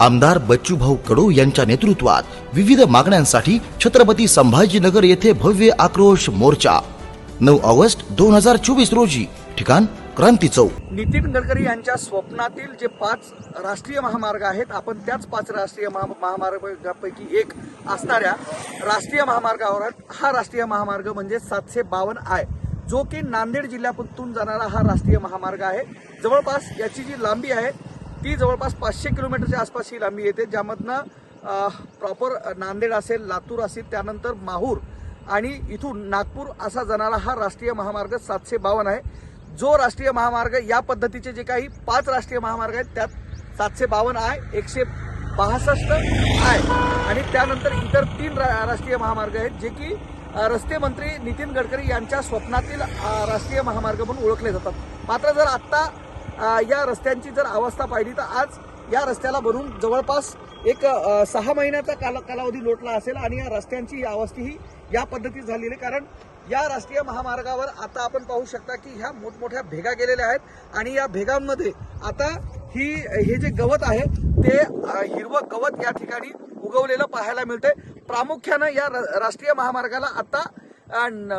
आमदार बच्चूभाऊ कडू यांच्या नेतृत्वात विविध मागण्यांसाठी छत्रपती संभाजीनगर येथे भव्य आक्रोश मोर्चा. नऊ ऑगस्ट दोन हजार चोवीस रोजी ठिकाण क्रांती चौक. नितीन गडकरी यांच्या स्वप्नातील जे पाच राष्ट्रीय महामार्ग आहेत आपण त्याच पाच राष्ट्रीय महा महामार्गापैकी एक असणाऱ्या राष्ट्रीय महामार्गावर हा राष्ट्रीय महामार्ग म्हणजे सातशे बावन्न आय जो की नांदेड जिल्ह्यातून जाणारा हा राष्ट्रीय महामार्ग आहे. जवळपास याची जी लांबी आहे ती जवळपास पाचशे किलोमीटरच्या आसपास ही लांबी येते ज्यामधनं प्रॉपर नांदेड असेल लातूर असेल त्यानंतर माहूर आणि इथून नागपूर असा जाणारा हा राष्ट्रीय महामार्ग सातशे बावन्न आहे. जो राष्ट्रीय महामार्ग या पद्धतीचे जे काही पाच राष्ट्रीय महामार्ग आहेत त्यात सातशे बावन्न आहे एकशे बासष्ट आहे. आणि त्यानंतर इतर तीन रा- राष्ट्रीय महामार्ग आहेत जे की रस्ते मंत्री नितीन गडकरी यांच्या स्वप्नातील राष्ट्रीय महामार्ग म्हणून ओळखले जातात. मात्र जर आत्ता या रस्त्यांची जर अवस्था पाहिली तर आज या रस्त्याला बनून जवळपास एक सहा महिन्याचा काल कालावधी लोटला असेल आणि या रस्त्यांची अवस्था ही या पद्धतीत झालेली आहे. कारण या राष्ट्रीय महामार्गावर आता आपण पाहू शकता की ह्या मोठमोठ्या भेगा गेलेल्या आहेत आणि या भेगांमध्ये आता ही हे जे गवत आहे ते हिरवं गवत या ठिकाणी उगवलेलं पाहायला मिळतंय. प्रामुख्यानं या राष्ट्रीय महामार्गाला आता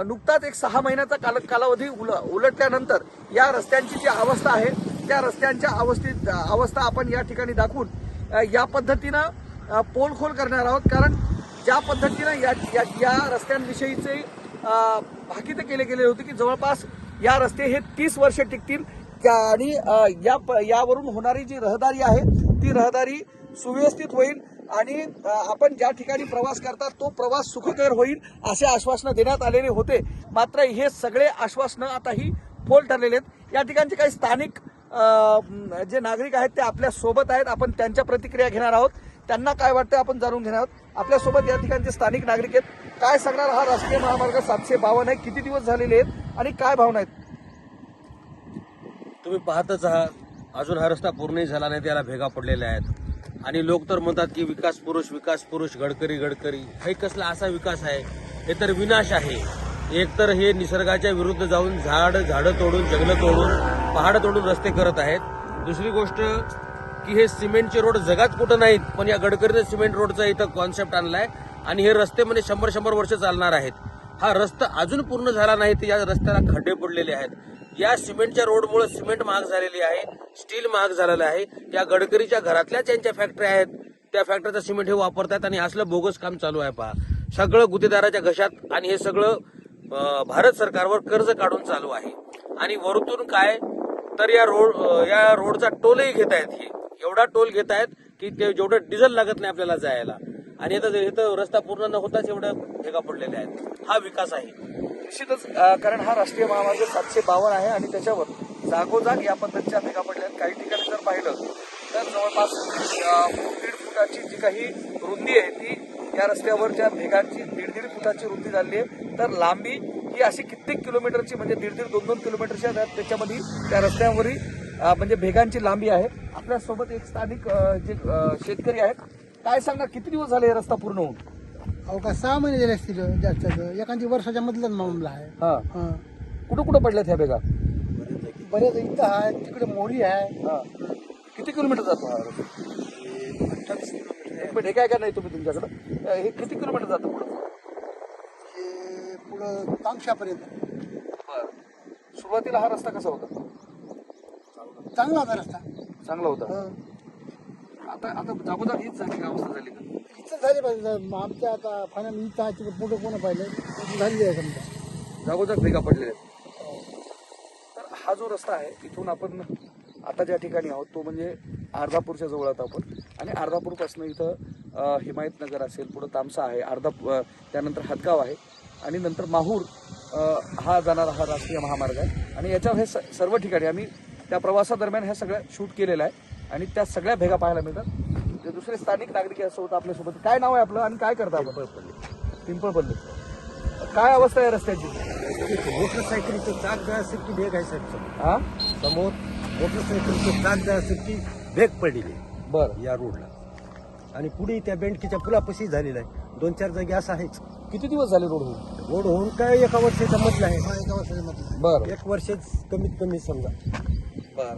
नुकताच एक सहा महिन्याचा काल कालावधी उल उलटल्यानंतर या रस्त्यांची जी अवस्था आहे त्या रस्त्यांच्या अवस्थेत अवस्था आपण या ठिकाणी दाखवून या पद्धतीनं पोलखोल करणार आहोत. कारण ज्या पद्धतीनं या या, या रस्त्यांविषयीचे अ, केले गेले होते की जवळपास या रस्ते हे तीस वर्ष टिकतील. त्या- आणि या प- यावरून होणारी जी रहदारी आहे ती रहदारी सुव्यवस्थित होईल. आणि आपण ज्या ठिकाणी प्रवास करतात तो प्रवास सुखकर होईल असे आश्वासनं देण्यात आलेले होते. मात्र हे सगळे आश्वासनं आता ही फोल ठरलेले आहेत. या ठिकाणचे काही स्थानिक जे नागरिक आहेत ते आपल्यासोबत आहेत. आपण त्यांच्या प्रतिक्रिया घेणार आहोत. त्यांना काय वाटतं आपण जाणून घेणार आहोत. आपल्यासोबत या ठिकाणचे स्थानिक नागरिक आहेत. काय सांगणार हा राष्ट्रीय महामार्ग सातशे बावन्न आहे. किती दिवस झालेले आहेत आणि काय भावना आहेत? तुम्ही पाहतच आहात. अजून हा रस्ता पूर्णही झाला नाही त्याला भेगा पडलेल्या आहेत. आणि लोक तर म्हणतात की विकास पुरुष विकास पुरुष गडकरी गडकरी. हे कसला असा विकास आहे? हे तर विनाश आहे. एकतर हे निसर्गाच्या विरुद्ध जाऊन झाड झाडं तोडून जंगलं तोडून पहाड तोडून रस्ते करत आहेत. दुसरी गोष्ट की हे सिमेंटचे रोड जगात कुठं नाहीत पण या गडकरीने सिमेंट रोडचा इथं कॉन्सेप्ट आणलाय आणि हे रस्ते म्हणजे शंभर शंभर वर्ष चालणार आहेत. हा रस्ता अजून पूर्ण झाला नाही तर या रस्त्याला खड्डे पडलेले आहेत. या सिमेंटच्या रोडमुळे सिमेंट महाग झालेली आहे स्टील महाग झालेलं आहे. या गडकरीच्या घरातल्या ज्यांच्या फॅक्टरी आहेत. त्या फॅक्टरीचं सिमेंट हे वापरतात आणि असलं बोगस काम चालू आहे पहा. सगळं गुत्तेदाराच्या घशात आणि हे सगळं भारत सरकारवर कर्ज काढून चालू आहे. आणि वरतून काय? तर या रोड या रोडचा टोलही घेत आहेत हे. एवढा टोल घेत आहेत की ते जेवढं डिझेल लागत नाही आपल्याला जायला. आणि इथं इथं रस्ता पूर्ण न होताच एवढं भेगा पडलेले आहेत. हा विकास आहे. निश्चितच कारण हा राष्ट्रीय महामार्ग सातशे बावन्न आहे आणि त्याच्यावर जागोजाग या पद्धतीच्या भेगा पडल्या आहेत. काही ठिकाणी जर पाहिलं तर जवळपास दीड फुटाची जी काही रुंदी आहे ती या रस्त्यावरच्या भेगांची दीड दीड फुटाची रुंदी झाली आहे. तर लांबी ही अशी कित्येक किलोमीटरची म्हणजे दीड दीड दोन दोन किलोमीटरच्या त्याच्यामध्ये त्या रस्त्यावरील म्हणजे भेगांची लांबी आहे. आपल्यासोबत एक स्थानिक जे शेतकरी आहेत काय सांगा किती दिवस झाले रस्ता पूर्ण होऊन? अहो का सहा महिने झाले असतील जास्त एखादी वर्षाच्या मधलाच मामला आहे. हा. हा. कुठं कुठं पडल्यात ह्या भेगा बरेच इथं आहे तिकडे मोरी आहे. हा. किती किलोमीटर जातो हा रस्ता? एक मिनिट हे काय काय नाही तुम्ही तुमच्याकडं? हे किती किलोमीटर जातं पुढं? हे पुढं तांगशापर्यंत सुरुवातीला हा रस्ता कसा होता? चांगला होता रस्ता. चांगला होता. हा. आता आता हीच झाली का अवस्था झाली का? इथं झाली पाहिजे. आमच्या आता फायनल तिकडे पुढं कोण पाहिलं? झाली आहे समजा. जागोजाग भेगा पडलेल्या आहेत. तर हा जो रस्ता आहे इथून आपण आता ज्या ठिकाणी आहोत तो म्हणजे अर्धापूरच्या जवळ आहोत आपण. आणि अर्धापूरपासून इथं अ, हिमायतनगर असेल पुढं तामसा आहे अर्धा अ, त्यानंतर हदगाव आहे. आणि नंतर माहूर अ, हा जाणारा हा राष्ट्रीय महामार्ग आहे. आणि याच्यावर हे स- सर्व ठिकाणी आम्ही त्या प्रवासादरम्यान ह्या सगळ्या शूट केलेलं आहे आणि त्या सगळ्या भेगा पाहायला मिळतात. जे दुसरे स्थानिक नागरिक यासोबत आपल्यासोबत. काय नाव आहे आपलं आणि काय करता आपण? पिंपळपल्ली. काय अवस्था आहे रस्त्याची? मोटरसायकलीचं चाक जायचं की भेग आहे साहेब. हा? समोर मोटरसायकलचं चाक जायचं की भेग पडलेली बर. या रोडला. आणि पुढे त्या बेंडकीच्या पुलापाशी झालेला आहे. दोन चार जागी असं आहेच. किती दिवस झाले रोड होऊन? रोड होऊन काय एका वर्षाचा मधला आहे. हा, एका वर्षाच्या मधला. बर. एक वर्षच कमीत कमी समजा. बर.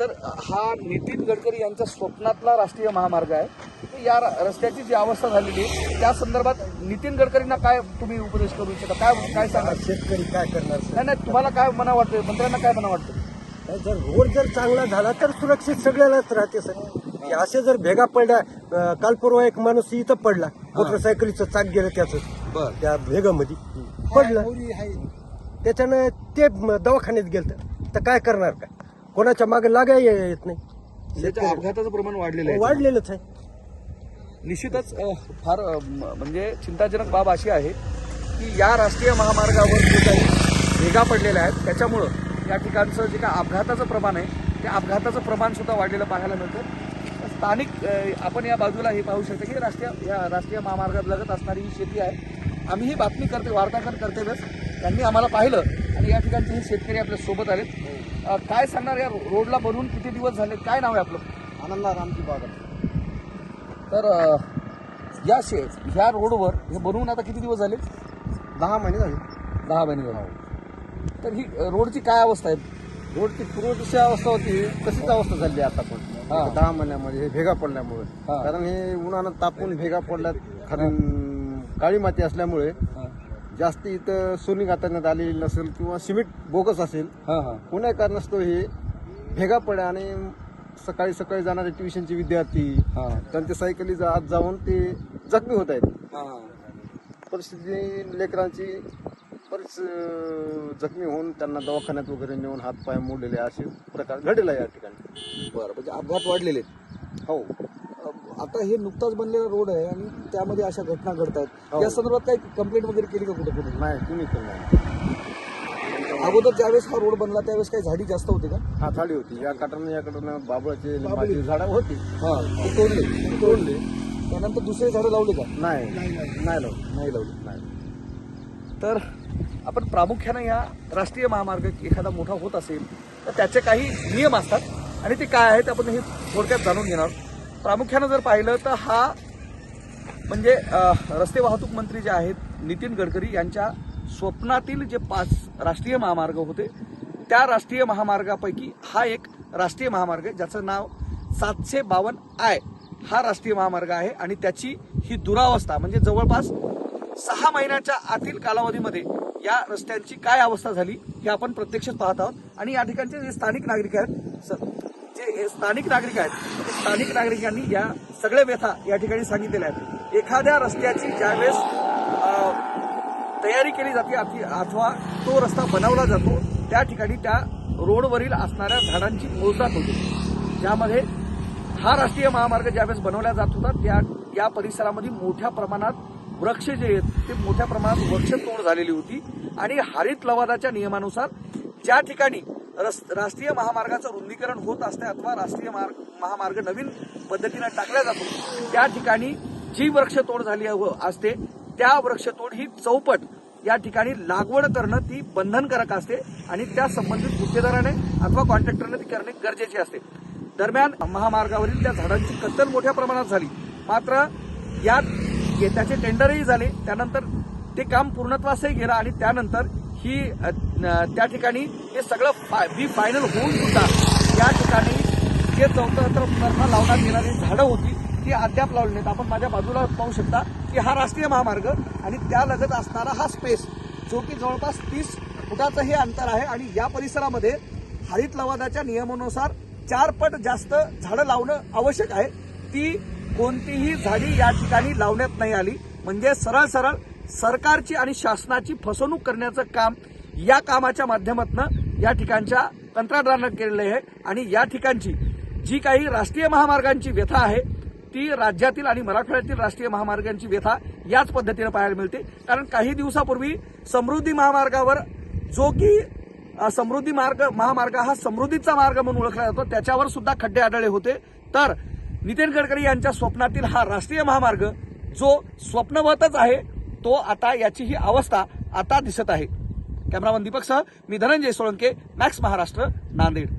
तर हा नितीन गडकरी यांच्या स्वप्नातला राष्ट्रीय महामार्ग आहे. या रस्त्याची जी अवस्था झालेली त्या संदर्भात नितीन गडकरींना काय तुम्ही उपदेश करू इच्छिता? काय काय सांगा शेतकरी काय करणार? नाही नाही तुम्हाला काय मना वाटतं मंत्र्यांना काय मना वाटतं जर रोड जर चांगला झाला तर सुरक्षित सगळ्यालाच राहते सर. असे जर भेगा पडल्या काल परवा एक माणूस इथं पडला मोटरसायकलीचं चाक गेलं त्याचं. बर. त्या भेगामध्ये. पडलं. त्याच्यानं ते दवाखान्यात गेलं तर काय करणार काय कोणाच्या मागे लागाय येत नाही. त्याच्या अपघाताचं प्रमाण वाढलेलं आहे. वाढलेलंच आहे. निश्चितच अ, फार अ, म- म्हणजे चिंताजनक बाब अशी आहे की या राष्ट्रीय महामार्गावर जे काही भेगा पडलेल्या आहेत त्याच्यामुळं या ठिकाणचं जे काय अपघाताचं प्रमाण आहे त्या अपघाताचं प्रमाण सुद्धा वाढलेलं पाहायला मिळतं. स्थानिक अ, आपण या बाजूला हे पाहू शकतो की राष्ट्रीय या राष्ट्रीय महामार्गात लगत असणारी ही शेती आहे. आम्ही ही बातमी करते वार्तांकन कर्तव्यच त्यांनी आम्हाला पाहिलं आणि या ठिकाणचे हे शेतकरी आपल्यासोबत आलेत. काय सांगणार या रोडला बनवून किती दिवस झाले? काय नाव आहे आपलं? आनंदा रामची बाग तर या शे ह्या रोडवर हे बनवून आता किती दिवस झाले? दहा महिने झाले. दहा महिने झाले. तर ही रोडची काय अवस्था आहे? रोडची पूर्वदिशा अवस्था होती तशीच अवस्था झाली आता पण. दहा महिन्यामध्ये हे भेगा पडल्यामुळे. कारण हे उन्हानं तापून भेगा पडल्यात. कारण काळी माती असल्यामुळे जास्त इथं सोनी घातण्यात आलेली नसेल किंवा सिमेंट बोगस असेल हां हां. कारणास्तव हे भेगा पडल्या आणि सकाळी सकाळी जाणारे ट्युशनचे विद्यार्थी हां. त्यांच्या सायकलीचा आत जाऊन ते जखमी होत आहेत. हां. परिस्थिती लेकरांची बरेच अं, जखमी होऊन त्यांना दवाखान्यात वगैरे नेऊन हात पाय मोडलेले असे प्रकार घडले आहे या ठिकाणी. बरं म्हणजे अपघात वाढलेले आहेत. हो. आता हे नुकताच बनलेला रोड आहे आणि त्यामध्ये अशा घटना घडत आहेत हो. या संदर्भात काही कंप्लेंट वगैरे केली का कुठे कुठे? नाही कुणी पण नाही. अगोदर ज्यावेळेस हा रोड बनला त्यावेळेस काही झाडी जास्त होती का? हा थाळी होती. या काठानं या काठानं बाबळाचे लिंबाची झाडं होती. हां ते तोडले. तोडले. त्यानंतर दुसरे झाडं लावले का? नाही. नाही लावली. नाही लावले. नाही. तर आपण प्रामुख्यानं या राष्ट्रीय महामार्ग एखादा मोठा होत असेल तर त्याचे काही नियम असतात आणि ते काय आहेत आपण हे थोडक्यात जाणून घेणार प्रामुख्यानं जर पाहिलं तर हा म्हणजे रस्ते वाहतूक मंत्री जे आहेत नितीन गडकरी यांच्या स्वप्नातील जे पाच राष्ट्रीय महामार्ग होते त्या राष्ट्रीय महामार्गापैकी हा एक राष्ट्रीय महामार्ग आहे ज्याचं नाव सातशे बावन्न आय हा राष्ट्रीय महामार्ग आहे आणि त्याची ही दुरावस्था म्हणजे जवळपास सहा महिन्याच्या आतील कालावधीमध्ये या रस्त्यांची काय अवस्था झाली हे आपण प्रत्यक्षच पाहत आहोत. आणि या ठिकाणचे जे स्थानिक नागरिक आहेत स- जे हे स्थानिक नागरिक आहेत स्थानिक नागरिकांनी या सगळ्या व्यथा या ठिकाणी सांगितलेल्या आहेत. एखाद्या रस्त्याची ज्यावेळेस तयारी केली जाते अथवा तो रस्ता बनवला जातो त्या ठिकाणी त्या रोडवरील असणाऱ्या झाडांची मोजदात होते. ज्यामध्ये हा राष्ट्रीय महामार्ग ज्यावेळेस बनवला जात होता त्या या परिसरामध्ये मोठ्या प्रमाणात वृक्ष जे आहेत ते मोठ्या प्रमाणात वृक्षतोड झालेली होती. आणि हरित लवादाच्या नियमानुसार ज्या ठिकाणी रस राष्ट्रीय महामार्गाचं रुंदीकरण होत असते अथवा राष्ट्रीय मार्ग महामार्ग नवीन पद्धतीनं टाकला जातो त्या ठिकाणी जी वृक्षतोड झाली असते त्या वृक्षतोड ही चौपट या ठिकाणी लागवड करणं ती बंधनकारक असते आणि त्या संबंधित गुत्तेदाराने अथवा कॉन्ट्रॅक्टरने ती करणे गरजेचे असते. दरम्यान महामार्गावरील त्या झाडांची कत्तल मोठ्या प्रमाणात झाली. मात्र यात त्याचे टेंडरही झाले त्यानंतर ते काम पूर्णत्वासही गेलं आणि त्यानंतर ही त्या ठिकाणी हे सगळं फा- बी फायनल होऊन सुद्धा या ठिकाणी जे चौथ्याहत्तर तर्फा लावण्यात येणारी झाडं होती ती अद्याप लावली नाहीत. आपण माझ्या बाजूला पाहू शकता की हा राष्ट्रीय महामार्ग आणि त्या लगत असणारा हा स्पेस जो की जवळपास तीस फुटाचं हे अंतर आहे आणि या परिसरामध्ये हरित लवादाच्या नियमानुसार चार पट जास्त झाडं लावणं आवश्यक आहे. ती कोणतीही झाडी या ठिकाणी लावण्यात नाही आली. म्हणजे सरळ सरळ सरकारची आणि शासनाची फसवणूक करण्याचं काम या कामाच्या माध्यमातून या ठिकाणच्या कंत्राटदारानं केलेलं आहे. आणि या ठिकाणची जी काही राष्ट्रीय महामार्गांची व्यथा आहे ती राज्यातील आणि मराठवाड्यातील राष्ट्रीय महामार्गांची व्यथा याच पद्धतीनं पाहायला मिळते. कारण काही दिवसापूर्वी समृद्धी महामार्गावर जो की समृद्धी मार्ग महामार्ग हा समृद्धीचा मार्ग म्हणून ओळखला जातो त्याच्यावर सुद्धा खड्डे आढळले होते. तर नितीन गडकरी यांच्या स्वप्नातील हा राष्ट्रीय महामार्ग जो स्वप्नवतच आहे तो आता याची ही अवस्था आता दिसत आहे. कॅमेरामन दीपकसह मी धनंजय सोळंके मॅक्स महाराष्ट्र नांदेड.